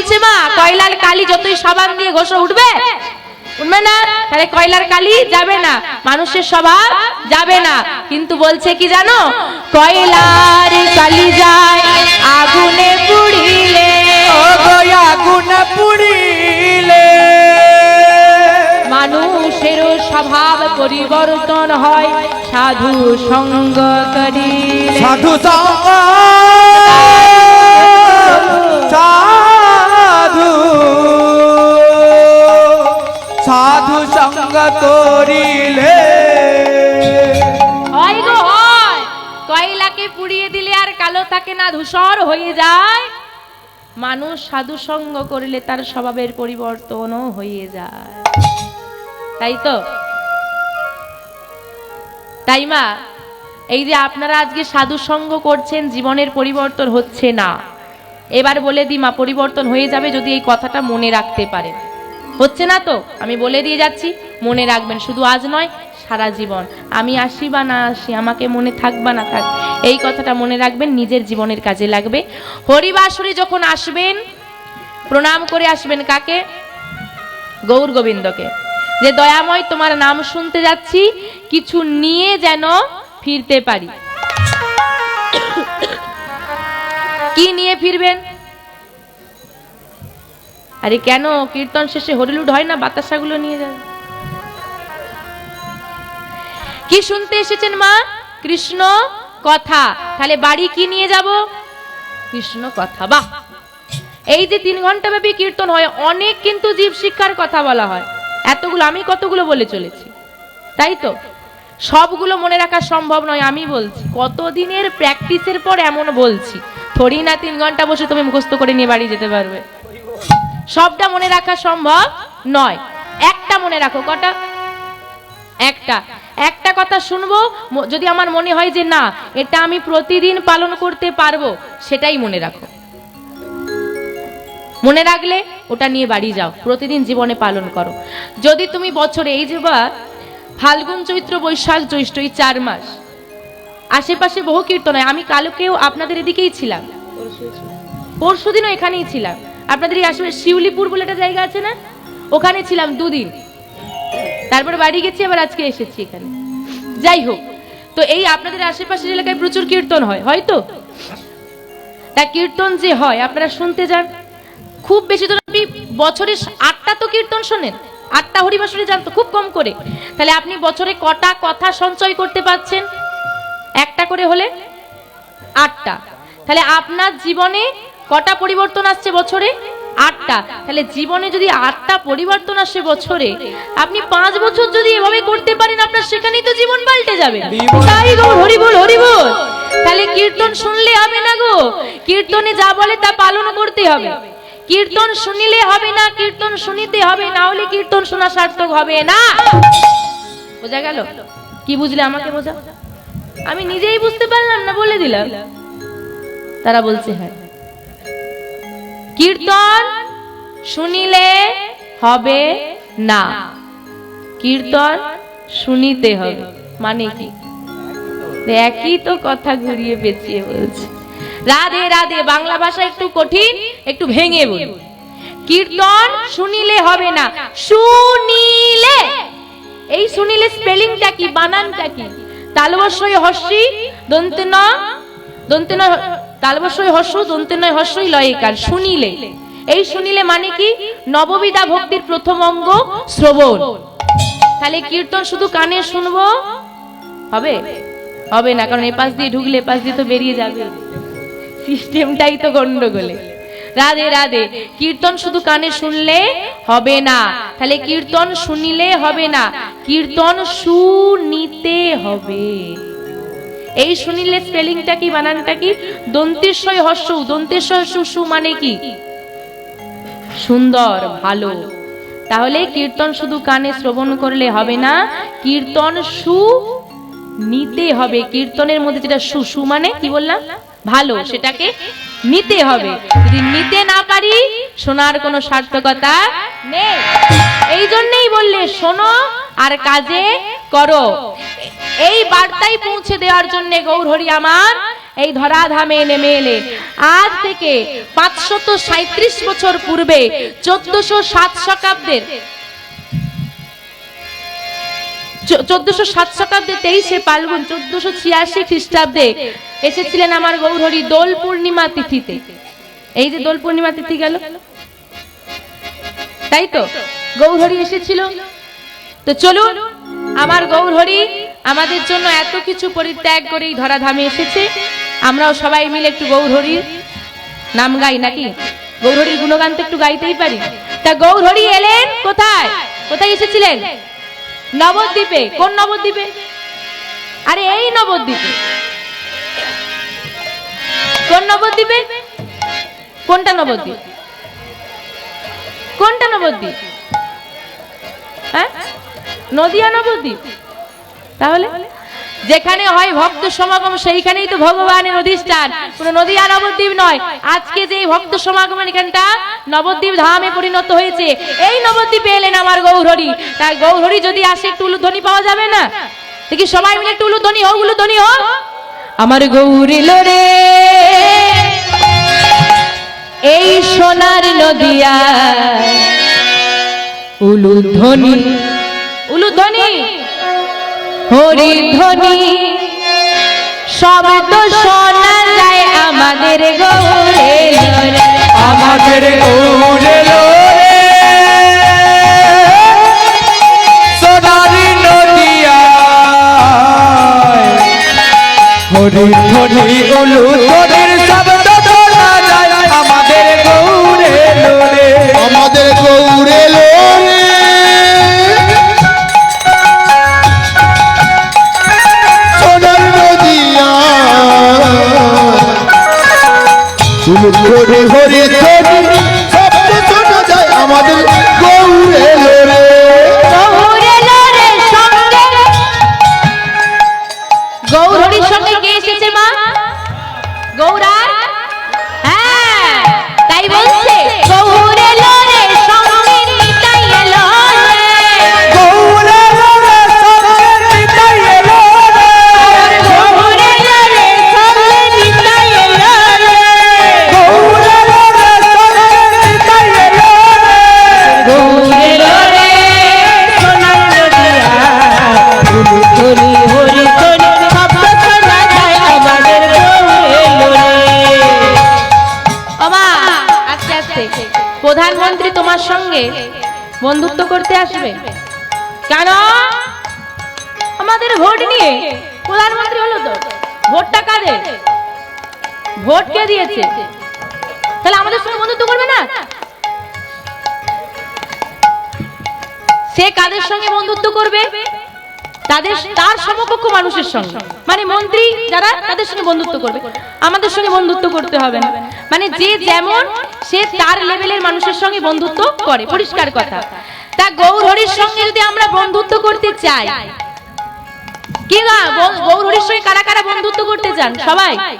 বলছে মা কয়লার কালি যতই সাবান দিয়ে ঘষে উঠবে? উঠবে না। তাহলে কয়লার কালি যাবে না। মানুষের স্বভাব যাবে না। কিন্তু বলছে কি জানো? কয়লার কালি যায় আগুনে পুড়িলে। আগুন পুড়িলে। মানুষেরও স্বভাব পরিবর্তন হয় সাধু সঙ্গ করিলে। সাধু সঙ্গ। কয়লাকে পুড়িয়ে দিলে আর কালো থাকে না ধূসর হয়ে যায়? মানুষ সাধু সঙ্গ করলে তার স্বভাবের পরিবর্তনও হয়ে যায়। তাই তো? তাই মা, এই যে আপনারা আজকে সাধু সঙ্গ করছেন, জীবনের পরিবর্তন হচ্ছে না। এবার বলে দিই মা, পরিবর্তন হয়ে যাবে যদি এই কথাটা মনে রাখতে পারেন। হচ্ছে না তো? আমি বলে দিয়ে যাচ্ছি, মনে রাখবেন, শুধু আজ নয়, সারা জীবন। আমি আসি বা না আসি, আমাকে মনে থাক বা না থাক। এই কথাটা মনে রাখবেন, নিজের জীবনের কাজে লাগবে। হরিবাসুরি যখন আসবেন, প্রণাম করে আসবেন কাকে? গৌর গোবিন্দকে। যে দয়াময় তোমার নাম শুনতে যাচ্ছি, কিছু নিয়ে যেন ফিরতে পারি। কি নিয়ে ফিরবেন? আরে কেন? কীর্তন শেষে হরিলুড হয় না? বাতাসাগুলো নিয়ে যাবে। কি শুনতে এসেছেন মা? কৃষ্ণ কথা। তাহলে বাড়ি কি নিয়ে যাব? কৃষ্ণ কথা। বাহ! এই যে তিন ঘণ্টা ব্যাপী কীর্তন হয়, অনেক কিন্তু জীব শিক্ষার কথা বলা হয়। এতগুলো, আমি কতগুলো বলে চলেছি? তাই তো? সবগুলো মনে রাখা সম্ভব নয়, আমি বলছি। কতদিনের প্র্যাকটিসের পর এমন বলছি? থরি না তিন ঘণ্টা বসে তুমি মুখস্থ করে নিয়ে বাড়ি যেতে পারবে। সবটা মনে রাখা সম্ভব নয়। একটা মনে রাখো, কটা? একটা। একটা কথা শুনব যদি আমার মনে হয় যে না, এটা আমি প্রতিদিন পালন করতে পারব, সেটাই মনে রাখো। মনে রাখলে ওটা নিয়ে বাড়ি যাও, প্রতিদিন জীবনে পালন করো। যদি তুমি বছরে, এই যে বা, ফাল্গুন চৈত্র, বৈশাখ, জ্যৈষ্ঠ, এই চার মাস, আশেপাশে বহু কীর্তন হয়, আমি কালকেও আপনাদের এদিকেই ছিলাম। পরশুদিনও এখানেই ছিলাম। আপনাদের এই আশেপাশে শিউলিপুর বলে একটা জায়গা আছে না? ওখানে ছিলাম দুদিন। তারপরে বাড়ি গেছি, আবার আজকে এসেছি এখানে। যাই হোক, তো এই আপনাদের আশেপাশের এলাকায় প্রচুর কীর্তন হয় হয়তো তা? কীর্তন যে হয়, আপনারা শুনতে যান। খুব বেশি তো আপনি বছরে আটটা তো কীর্তন শোনেন। আটটা হরিবাসরে যান তো, খুব কম করে। তাহলে আপনি বছরে কটা কথা সঞ্চয় করতে পারছেন? একটা করে হলে আটটা। তাহলে আপনার জীবনে কটা পরিবর্তন আসছে বছরে? আটটা। তাহলে জীবনে যদি আটটা পরিবর্তন আসে বছরে আপনি পাঁচ বছর যদি এভাবে করতে পারেন আপনার সেখানেই তো জীবন পাল্টে যাবে। তাই গো হরি বল হরি বল তাহলে কীর্তন শুনলে হবে না গো। কীর্তনে যা বলে তা পালন করতে হবে। কীর্তন শুনিলে হবে না কীর্তন শুনিতে হবে না হলে কীর্তন শোনা সার্থক হবে না। বোঝা গেল? কি বুঝলে আমাকে বোঝা? আমি নিজেই বুঝতে পারলাম না বলে দিলাম। তারা বলছে হ্যাঁ। কীর্তন শুনিলে হবে না। কীর্তন শুনিতে হবে। মানে কি? একই তো কথা ঘুরিয়ে পেঁচিয়ে বলছে। রাধে রাধে, বাংলা ভাষা একটু কঠিন, একটু ভেঙে বল। কীর্তন শুনিলে হবে না। শুনিলে, এই শুনিলে স্পেলিংটা কি, বানানটা কি? দন্তে ন দন্তে ন তালবস্যই হর্ষ দন্তে নয় হর্ষই লয়কার শুনিলে। এই শুনিলে মানে কি? নববিধা ভক্তির প্রথম অঙ্গ শ্রবণ। তাহলে কীর্তন শুধু কানে শুনব? হবে? হবে না, কারণ এ পাশ দিয়ে ঢুকলে এ পাশ দিয়ে তো বেরিয়ে যাবে। সিস্টেমটাই তো গন্ডগোলে রাধে রাধে। কীর্তন শুধু কানে শুনলে হবে না। তাহলে কীর্তন শুনিলে হবে না। কীর্তন শুনিতে হবে। এই শুনিলে স্পেলিংটা কি, বানানটা কি? দন্তেশ্বয় হর্ষ দন্তেশ্বয় সু মানে কি? সুন্দর, ভালো। তাহলে কীর্তন শুধু কানে শ্রবণ করলে হবে না, কীর্তন সু নিতে হবে। কীর্তনের মধ্যে যেটা সু সু মানে কি বললাম? ভালো, সেটাকে নিতে হবে। যদি নিতে না পারি, শোনার কোনো সার্থকতা নেই। এই জন্যই বললে, শোনো আর কাজে করো। এই বার্তাই পৌঁছে দেওয়ার জন্য গৌরহরি আমার এই ধরাধামে নেমে এলে। আজ থেকে পাঁচশত সাঁত্রিশ বছর পূর্বে চোদ্দশো সাত শতাব্দের চোদ্দশো সাত শতাব্দে তেইশে পালগুন চোদ্দশো ছিয়াশি খ্রিস্টাব্দে এসেছিলেন আমার গৌরহরি দোল পূর্ণিমা তিথিতে। এই যে দোল পূর্ণিমা তিথি গেল। তাই তো? গৌরহরি এসেছিল। তো চলুন, আমার গৌরহরি আমাদের জন্য এত কিছু পরিত্যাগ করে ধরাধামে এসেছে। আমরাও সবাই মিলে একটু গৌরহরির নাম গাই নাকি? গৌরহরির গুণগান তো একটু গাইতেই পারি। তা গৌরহরি এলেন কোথায়? কোথায় এসেছিলেন? নবদ্বীপে। কোন নবদ্বীপে? আরে এই নবদ্বীপে। কোন নবদ্বীপে? কোনটা নবদ্বীপ? কোনটা নবদ্বীপ? হ্যাঁ? নদিয়া নবদ্বীপ? তাহলে? যেখানে হয় ভক্ত সমাগম সেইখানেই তো ভগবানের অধিষ্ঠান। কোন নদিয়া নবদ্বীপ নয়। আজকে যে ভক্ত সমাগমের এখানটা নবদ্বীপ ধামে পরিণত হয়েছে এই নবদ্বীপে এলেন আমার গৌরহরি। তাই গৌরহরি যদি আসে একটু উলুধ্বনি পাওয়া যাবে না? দেখি সবাই মিলে একটু উলুধ্বনি হোক উলুধ্বনি হোক আমার গৌরিল রে। এই সোনার নদিয়া উলুধ্বনি। উলুধ্বনি? হরিধ্বনি। শব্দ শোনা যায় আমাদের গৌরে আমাদের গৌরে লোরে। সোনারি নদিয়া হরি ধ্বনি উলু ধ্বনির হরি ধরি আমাদের প্রধানমন্ত্রী তোমার সঙ্গে বন্ধুত্ব করতে আসবে? কেন? আমাদের ভোট নিয়ে প্রধানমন্ত্রী হলো তো। ভোটটা কাদের? ভোট কে দিয়েছে? তাহলে আমাদের সঙ্গে বন্ধুত্ব করবে না? সে কাদের সঙ্গে বন্ধুত্ব করবে? তাদের তার সমকক্ষ মানুষের সঙ্গে। মানে মন্ত্রী যারা, তাদের সঙ্গে বন্ধুত্ব করবে। আমাদের সঙ্গে বন্ধুত্ব করতে হবে না। মানে যে যেমন, সে তার লেভেলের মানুষের সঙ্গে বন্ধুত্ব করে। পরিষ্কার কথা। তা গৌরহরির সঙ্গে যদি আমরা বন্ধুত্ব করতে চাই, কি না গৌরহরির সঙ্গে কারা কারা বন্ধুত্ব করতে চান? সবাই।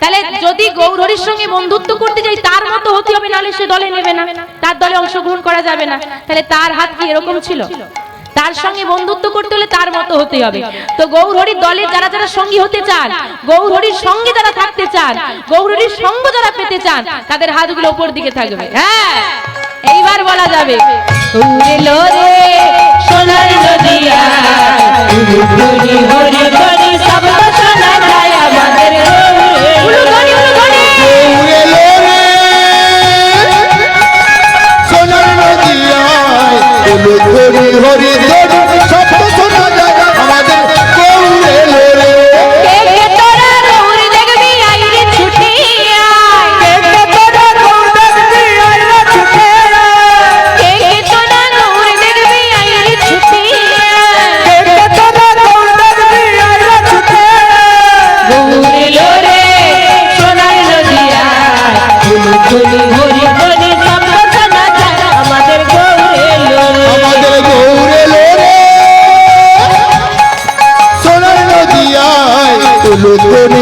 তাহলে যদি গৌরহরির সঙ্গে বন্ধুত্ব করতে যাই, তার মতো হতে হবে, নাহলে সে দলে নেবে না। তার দলে অংশগ্রহণ করা যাবে না। তাহলে তার হাত কি এরকম ছিল? তার সঙ্গে বন্ধুত্ব করতে হলে তার মতো হতে হবে। তো গৌরহরির দলের যারা যারা সঙ্গী হতে চান গৌরহরির সঙ্গে যারা থাকতে চান গৌরহরির সঙ্গ যারা পেতে চান তাদের হাতগুলো উপর দিকে থাকবে। হ্যাঁ এইবার বলা যাবে সোনার নদিয়া হরি হরি হরি হরি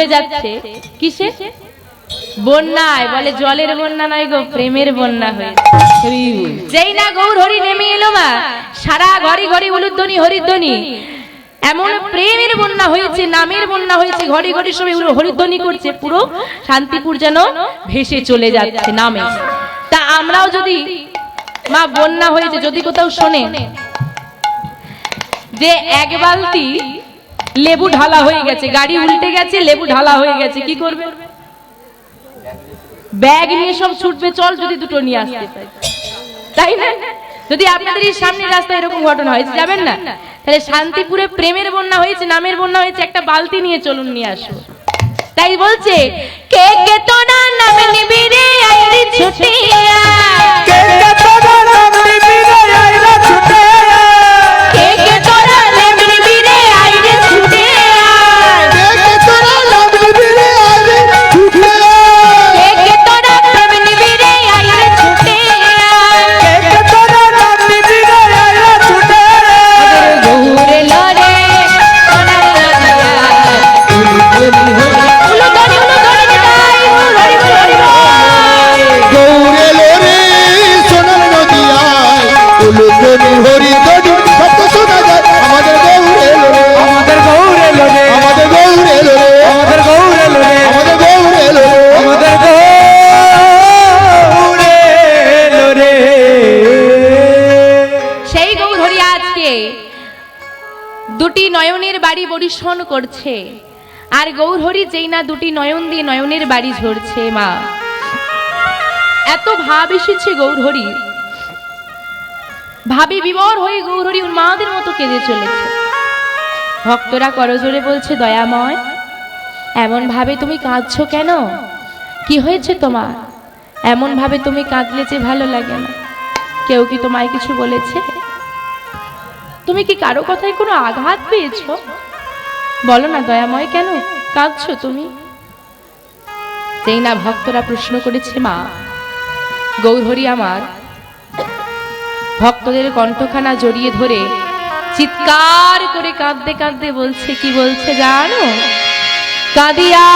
ডুবে যাচ্ছে। কিসে? বন্যায়। বলে জলের বন্যা নয় গো, প্রেমের বন্যা হয়েছে। যেই না গৌর হরি নেমে এলো মা, সারা ঘরে ঘরে উলুধ্বনি, হরিধ্বনি। এমন প্রেমের বন্যা হয়েছে, নামের বন্যা হয়েছে, ঘরে ঘরে সবাই হরিধ্বনি করছে, পুরো শান্তিপুর যেন ভেসে চলে যাচ্ছে নামে। তা আমরাও যদি মা বন্যা হয়েছে, যদি কোথাও শোনে যে এক বালতি লেবু ঢালা হয়ে গেছে, গাড়ি উল্টে গেছে, লেবু ঢালা হয়ে গেছে, কি করবে? ব্যাগ নিয়ে সব ছুটবে, চল যদি দুটো নিয়ে আসতে তাই না? যদি আপনাদের এই সামনে রাস্তায় এরকম ঘটনা হয়েছে যাবেন না? তাহলে শান্তিপুরে প্রেমের বন্যা হয়েছে, নামের বন্যা হয়েছে, একটা বালতি নিয়ে চলুন, নিয়ে আসো তাই বলছে, কে কে তোরা নাম নিবি রে আইরি ছুটিয়া কে কে বাড়ি করছে। আর গৌর হরি যেই না দুটি নয়ন দিয়ে নয়নের বাড়ি ঝরছে, মা। এত ভাব এসেছে গৌর হরি ভাবি বিবর হয়ে গৌর হরি উন্মাদের মতো কেঁদে চলেছে। ভক্তরা করজোরে বলছে, দয়াময়, এমন ভাবে তুমি কাঁদছো কেন? কি হয়েছে তোমার? এমন ভাবে তুমি কাঁদলে যে ভালো লাগে না। কেউ কি তোমায় কিছু বলেছে? তুমি কি কারও কথায় কোনো আঘাত পেয়েছ? বলো না দয়াময়, কেন? কাঁদছো তুমি? না ভক্তরা প্রশ্ন করেছে, মা, গৌরহরি আমার, ভক্তদের কণ্ঠখানা জড়িয়ে ধরে চিৎকার করে কাঁদতে কাঁদতে বলছে, কি বলছে জানো? কাদিয়া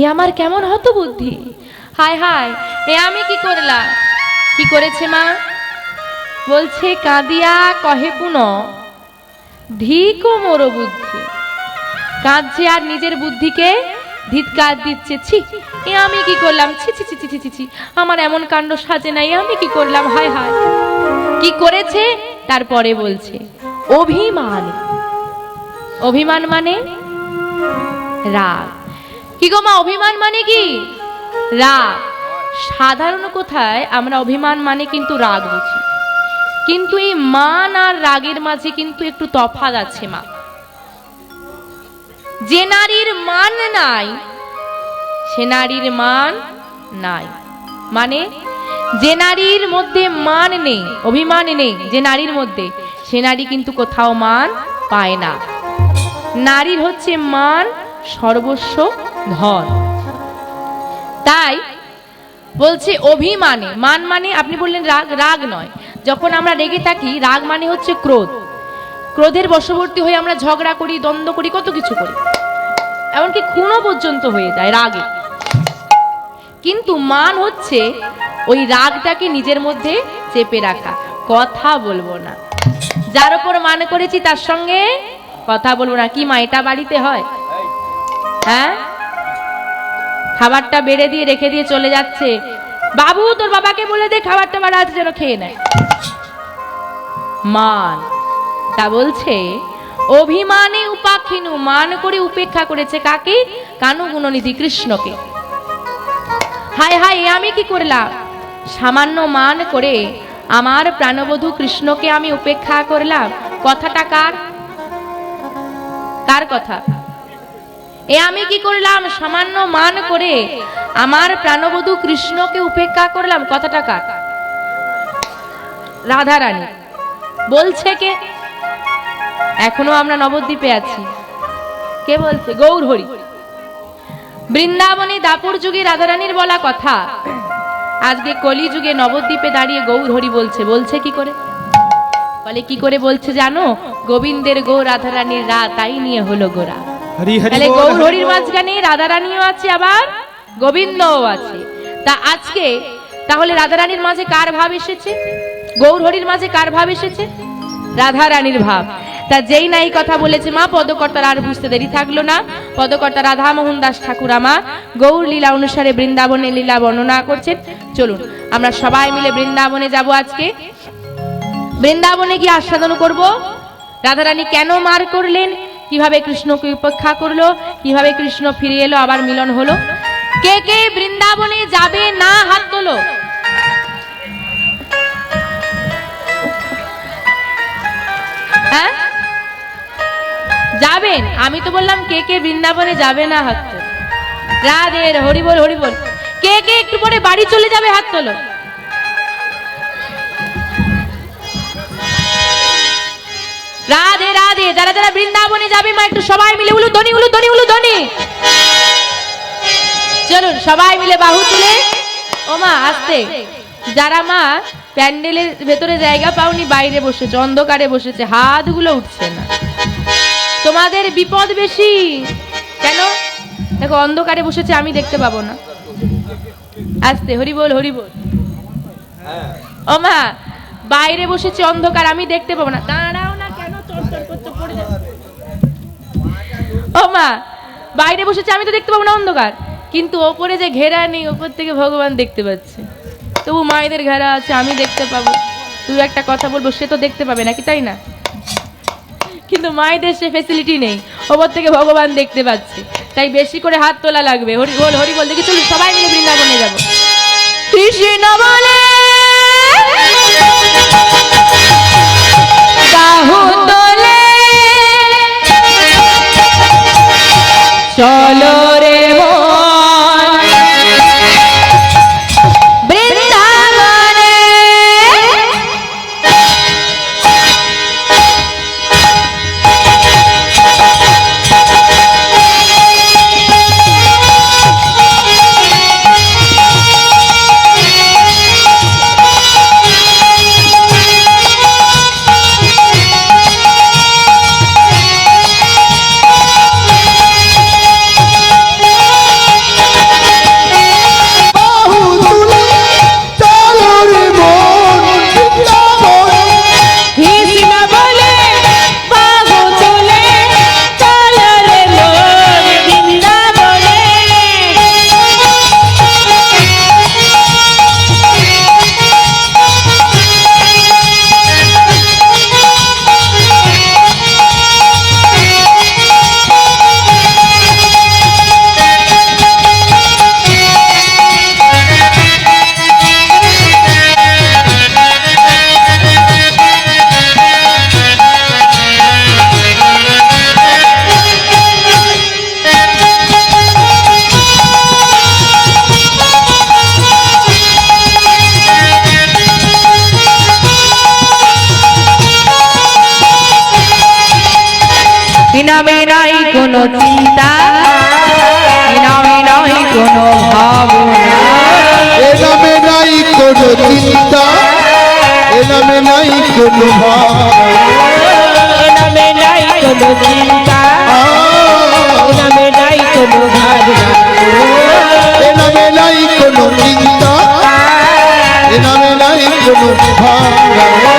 এ আমার কেমন হতো বুদ্ধি হায় হায়, এ আমি কি করলাম? কি করেছে মা? বলছে, কাঁদিয়া কহে পুন, ধিকো মোর বুদ্ধি। কাঁদছে আর নিজের বুদ্ধিকে ধিৎকার দিচ্ছে। ছি, এ আমি কি করলাম? ছি ছি ছি ছি ছি ছি, আমার এমন কাণ্ড সাজে নাই, আমি কি করলাম? হায় হায়। কি করেছে? তারপরে বলছে, অভিমান। অভিমান মানে? রাগ। কি গো মা, অভিমান মানে কি? রাগ। সাধারণ কোথায় আমরা অভিমান মানে কিন্তু রাগ বুঝি। কিন্তু এই মান আর রাগের মাঝে কিন্তু একটু তফাৎ আছে মা। যে নারীর মান নাই, সে নারীর মান নাই। মানে যে নারীর মধ্যে মান নেই, অভিমান নেই, যে নারীর মধ্যে, সে নারী কিন্তু কোথাও মান পায় না। নারীর হচ্ছে মান সর্বস্ব ধন তাই বলছে অভিমানে, মান মানে আপনি বললেন রাগ রাগ নয়। যখন আমরা রেগে থাকি, রাগ মানে হচ্ছে ক্রোধ। ক্রোধের বশবর্তী হয়ে আমরা ঝগড়া করি, দ্বন্দ্ব করি, কত কিছু করি। এমনকি খুনও পর্যন্ত হয়ে যায় রাগে। কিন্তু মান হচ্ছে ওই রাগটাকে নিজের মধ্যে চেপে রাখা। কথা বলব না। যার উপর মান করেছি, তার সঙ্গে কথা বলব না। কি মা, এটা বাড়িতে হয়? হ্যাঁ? খাবারটা বেড়ে দিয়ে রেখে দিয়ে চলে যাচ্ছে। বাবু, তোর বাবাকে বলে দে খাবারটা বাড়া আছে যেন খেয়ে নেয়। মান, তা বলছে, অভিমানে উপাখিনু মান করে উপেক্ষা করেছে কাকে? কানু গুণনিধি কৃষ্ণকে। হায় হায়, আমি কি করলাম? সামান্য মান করে আমার প্রাণবধূ কৃষ্ণকে আমি উপেক্ষা করলাম। কথাটা কার? কার কথা? এ আমি কি করলাম? সামান্য মান করে আমার প্রাণবধূ কৃষ্ণকে উপেক্ষা করলাম। কথাটা কার? রাধারানী। বলছে কে? এখনও আমরা নবদ্বীপে আছি। কে বলছে? গৌর হরি বৃন্দাবনে দাপুর যুগে রাধারানীর বলা কথা, আজকে কলি যুগে নবদ্বীপে দাঁড়িয়ে গৌর হরি বলছে। বলছে কি করে? বলে কি করে বলছে জানো? গোবিন্দের গো রাধারানীর রা, তাই নিয়ে হলো গোরা। তাহলে গৌর হরি হরির মাঝখানে রাধারানীও আছে আবার গোবিন্দও আছে। তা আজকে তাহলে রাধারানীর মাঝে কার ভাব এসেছে? গৌর হরির মাঝে কার ভাব এসেছে? রাধারানীর ভাব। তা যেই না এই কথা বলেছে মা পদকর্তার আর বুঝতে দেরি থাকল না। পদকর্তা রাধা মোহন দাস ঠাকুর আমা গৌর লীলা অনুসারে বৃন্দাবনে লীলা বর্ণনা করছেন। চলুন আমরা সবাই মিলে বৃন্দাবনে যাব আজকে। বৃন্দাবনে গিয়ে আস্বাদন করব। রাধারানী কেন মার করলেন? কীভাবে কৃষ্ণকে উপেক্ষা করল? কীভাবে কৃষ্ণ ফিরে এলো? আবার মিলন হলো। কে কে বৃন্দাবনে যাবে না হাত তোলো? হ্যাঁ? যাবেন। আমি তো বললাম কে কে বৃন্দাবনে যাবে না হাত তোলো। রাধে, হরি বল হরি বল। কে কে একটু পরে বাড়ি চলে যাবে হাত তোলো? যারা যারা বৃন্দাবনে যাবে মা একটু সবাই মিলে উলু ধনি উলু ধনি উলু ধনি চলুন সবাই মিলে বাহু তুলে। ও মা আসতে। যারা মা প্যান্ডেলের ভেতরে জায়গা পাওনি বাইরে বসেছে অন্ধকারে বসেছে হাতগুলো উঠছে না। তোমাদের বিপদ বেশি। কেন? দেখো অন্ধকারে বসেছে আমি দেখতে পাবো না। আসতে হরি বল হরি বল। ও মা বাইরে বসেছে অন্ধকার আমি দেখতে পাবো না। দাঁড়াও মা, বাইরে বসেছে, আমি তো দেখতে পাবো না অন্ধকার। কিন্তু ওপরে যে ঘেরা নেই, ওপর থেকে ভগবান দেখতে পাচ্ছে। তবু মায়েদের ঘেরা আছে, আমি দেখতে পাবো। তুই একটা কথা বলব, সে তো দেখতে পাবে নাকি, তাই না? কিন্তু মায়েদের সে ফেসিলিটি নেই, ওপর থেকে ভগবান দেখতে পাচ্ছে। তাই বেশি করে হাত তোলা লাগবে। হরি, বল হরি বল, দেখি চলুন, সবাই মিলে বৃন্দাবনে যাব। কৃষ্ণ বলে! কোনো ভাব নামে নাই কোনো চিন্তা। নামে নাই কোনো ভাবনা নামে নাই নাই কোনো ভাব